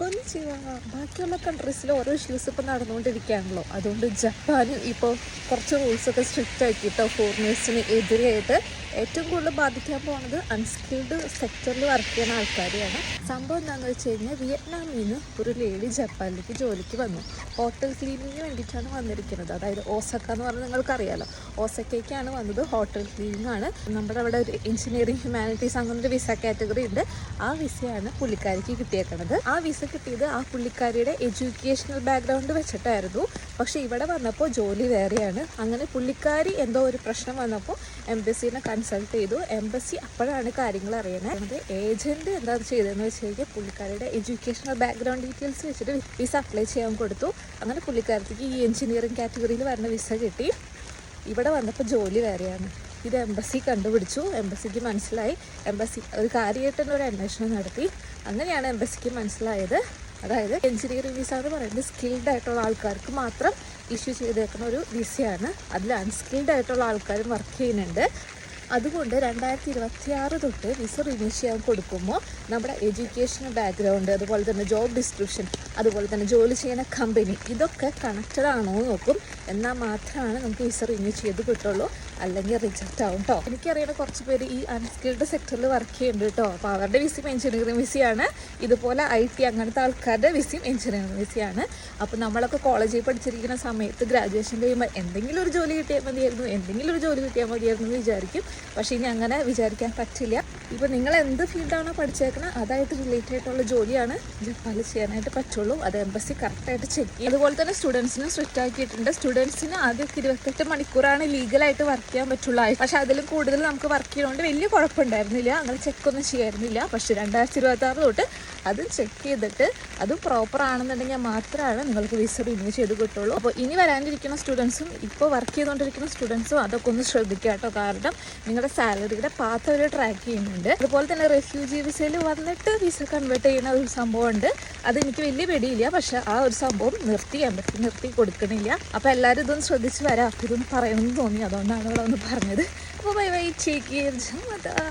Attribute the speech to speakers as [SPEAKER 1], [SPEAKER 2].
[SPEAKER 1] കൊഞ്ചിവ. ബാക്കിയുള്ള കൺട്രീസിൽ ഓരോ ഇഷ്യൂസ് ഇപ്പോൾ നടന്നുകൊണ്ടിരിക്കുകയാണല്ലോ. അതുകൊണ്ട് ജപ്പാനും ഇപ്പോൾ കുറച്ച് റൂൾസൊക്കെ സ്ട്രിക്റ്റ് ആക്കിയിട്ടോ ഫോറിനേഴ്സിന് എതിരെയായിട്ട് ഏറ്റവും കൂടുതൽ ബാധിക്കാൻ പോകുന്നത് അൺസ്കിൽഡ് സെക്ടറിൽ വർക്ക് ചെയ്യുന്ന ആൾക്കാരെയാണ്. സംഭവം എന്താണെന്ന് വെച്ച് കഴിഞ്ഞാൽ വിയറ്റ്നാമിൽ നിന്ന് ഒരു ലേഡി ജപ്പാനിലേക്ക് ജോലിക്ക് വന്നു. ഹോട്ടൽ ക്ലീനിങ്ങിന് വേണ്ടിയിട്ടാണ് വന്നിരിക്കുന്നത്. അതായത് ഓസക്ക എന്ന് പറഞ്ഞാൽ നിങ്ങൾക്കറിയാലോ. ഓസക്കയ്ക്കാണ് വന്നത്. ഹോട്ടൽ ക്ലീനിങ് ആണ്. നമ്മുടെ അവിടെ ഒരു എഞ്ചിനീയറിംഗ് ഹ്യൂമാനിറ്റീസ് അങ്ങനെ ഒരു വിസ കാറ്റഗറി ഉണ്ട്. ആ വിസയാണ് പുള്ളിക്കാരിക്ക് കിട്ടിയേക്കുന്നത് ആ വിസ കിട്ടിയത് ആ പുള്ളിക്കാരിയുടെ എഡ്യൂക്കേഷണൽ ബാക്ക്ഗ്രൗണ്ട് വെച്ചിട്ടായിരുന്നു. പക്ഷേ ഇവിടെ വന്നപ്പോൾ ജോലി വേറെയാണ്. അങ്ങനെ പുള്ളിക്കാരി എന്തോ ഒരു പ്രശ്നം വന്നപ്പോൾ എംബസിനെ കൺസൾട്ട് ചെയ്തു. എംബസി അപ്പോഴാണ് കാര്യങ്ങൾ അറിയണത് ഏജന്റ് എന്താ ചെയ്തതെന്ന് വെച്ച് കഴിഞ്ഞാൽ പുള്ളിക്കാരിയുടെ എഡ്യൂക്കേഷണൽ ബാക്ക്ഗ്രൗണ്ട് ഡീറ്റെയിൽസ് വെച്ചിട്ട് വിസ അപ്ലൈ ചെയ്യാൻ കൊടുത്തു. അങ്ങനെ പുള്ളിക്കാരത്തേക്ക് ഈ എഞ്ചിനീയറിംഗ് കാറ്റഗറിയിൽ വരുന്ന വിസ കിട്ടി. ഇവിടെ വന്നപ്പോൾ ജോലി വേറെയാണ്. ഇത് എംബസി കണ്ടുപിടിച്ചു. എംബസിക്ക് മനസ്സിലായി. എംബസി ഒരു കാര്യമായിട്ട് തന്നെ ഒരു അന്വേഷണം നടത്തി. അങ്ങനെയാണ് എംബസിക്ക് മനസ്സിലായത്. അതായത് എഞ്ചിനീയറിംഗ് വിസ എന്ന് പറയുന്നത് സ്കിൽഡ് ആയിട്ടുള്ള ആൾക്കാർക്ക് മാത്രം ഇഷ്യൂ ചെയ്തേക്കുന്ന ഒരു വിസയാണ് അതിൽ അൺസ്കിൽഡ് ആയിട്ടുള്ള ആൾക്കാരും വർക്ക് ചെയ്യുന്നുണ്ട്. അതുകൊണ്ട് രണ്ടായിരത്തി ഇരുപത്തി ആറ് തൊട്ട് വിസ റിന്യൂ ചെയ്യാൻ കൊടുക്കുമ്പോൾ നമ്മുടെ എഡ്യൂക്കേഷണൽ ബാക്ക്ഗ്രൗണ്ട് അതുപോലെ തന്നെ ജോബ് ഡിസ്ക്രിപ്ഷൻ അതുപോലെ തന്നെ ജോലി ചെയ്യുന്ന കമ്പനി ഇതൊക്കെ കണക്റ്റഡ് ആണോ എന്ന് നോക്കും. എന്നാൽ മാത്രമാണ് നമുക്ക് വിസ റിന്യൂ ചെയ്ത് കിട്ടുള്ളൂ. അല്ലെങ്കിൽ റിജക്റ്റ് ആവും കേട്ടോ എനിക്കറിയുന്ന കുറച്ച് പേര് ഈ അൺസ്കിൽഡ് സെക്ടറിൽ വർക്ക് ചെയ്യുന്നുണ്ട് കേട്ടോ അപ്പോൾ അവരുടെ വിസയും എഞ്ചിനീയറിംഗ് വിസയാണ്. ഇതുപോലെ ഐ ടി അങ്ങനത്തെ ആൾക്കാരുടെ വിസയും എഞ്ചിനീയറിംഗ് വിസയാണ്. അപ്പോൾ നമ്മളൊക്കെ കോളേജിൽ പഠിച്ചിരിക്കുന്ന സമയത്ത് ഗ്രാജുവേഷൻ കഴിയുമ്പോൾ എന്തെങ്കിലും ഒരു ജോലി കിട്ടിയാൽ മതിയായിരുന്നു. എന്തെങ്കിലും ഒരു ജോലി കിട്ടിയാൽ മതിയായിരുന്നു എന്ന് വിചാരിക്കും. പക്ഷേ ഇനി അങ്ങനെ വിചാരിക്കാൻ പറ്റില്ല. ഇപ്പോൾ നിങ്ങൾ എന്ത് ഫീൽഡാണോ പഠിച്ചേക്കുന്നത് അതായിട്ട് റിലേറ്റഡ് ആയിട്ടുള്ള ജോലിയാണ്. ജപ്പാനിൽ ചെയ്യാനായിട്ട് പറ്റുള്ളൂ. അത് എംബസി കറക്റ്റായിട്ട് ചെക്ക് ചെയ്യും അതുപോലെ തന്നെ സ്റ്റുഡൻസിന് സ്ട്രിക്റ്റ് ആക്കിയിട്ടുണ്ട്. സ്റ്റുഡൻസിന് ആദ്യമൊക്കെ ഇരുപത്തെട്ട് മണിക്കൂറാണ് ലീഗലായിട്ട് വർക്ക് ചെയ്യാൻ പറ്റുള്ളൂ. പക്ഷേ അതിലും കൂടുതൽ നമുക്ക് വർക്ക് ചെയ്യുന്നതുകൊണ്ട് വലിയ കുഴപ്പമുണ്ടായിരുന്നില്ല. അങ്ങനെ ചെക്കൊന്നും ചെയ്യായിരുന്നില്ല. പക്ഷേ രണ്ടായിരത്തി ഇരുപത്തി തൊട്ട് അത് ചെക്ക് ചെയ്തിട്ട് അത് പ്രോപ്പർ ആണെന്നുണ്ടെങ്കിൽ മാത്രമാണ് നിങ്ങൾക്ക് വിസ റിന്യൂ ചെയ്ത് കിട്ടുള്ളൂ. അപ്പോൾ ഇനി വരാനിരിക്കുന്ന സ്റ്റുഡൻസും ഇപ്പോൾ വർക്ക് ചെയ്തുകൊണ്ടിരിക്കുന്ന സ്റ്റുഡൻസും അതൊക്കെ ഒന്ന് ശ്രദ്ധിക്കുക കേട്ടോ. കാരണം നിങ്ങളുടെ സാലറിയുടെ പാത്ത് അവർ ട്രാക്ക് ചെയ്യുന്നുണ്ട്. അതുപോലെ തന്നെ റെഫ്യൂജി വിസയിൽ വന്നിട്ട് വിസ കൺവേർട്ട് ചെയ്യുന്ന ഒരു സംഭവമുണ്ട്. അതെനിക്ക് വലിയ പിടിയില്ല. പക്ഷെ ആ ഒരു സംഭവം നിർത്തി എമ്പത്തി നിർത്തി കൊടുക്കണില്ല. അപ്പോൾ എല്ലാവരും ഇതൊന്ന് ശ്രദ്ധിച്ച് വരാം. ഇതൊന്ന് പറയണമെന്ന് തോന്നി. അതുകൊണ്ടാണ് ഇവിടെ ഒന്ന് പറഞ്ഞത്. അപ്പോൾ ബൈ ബൈ ചേക്ക്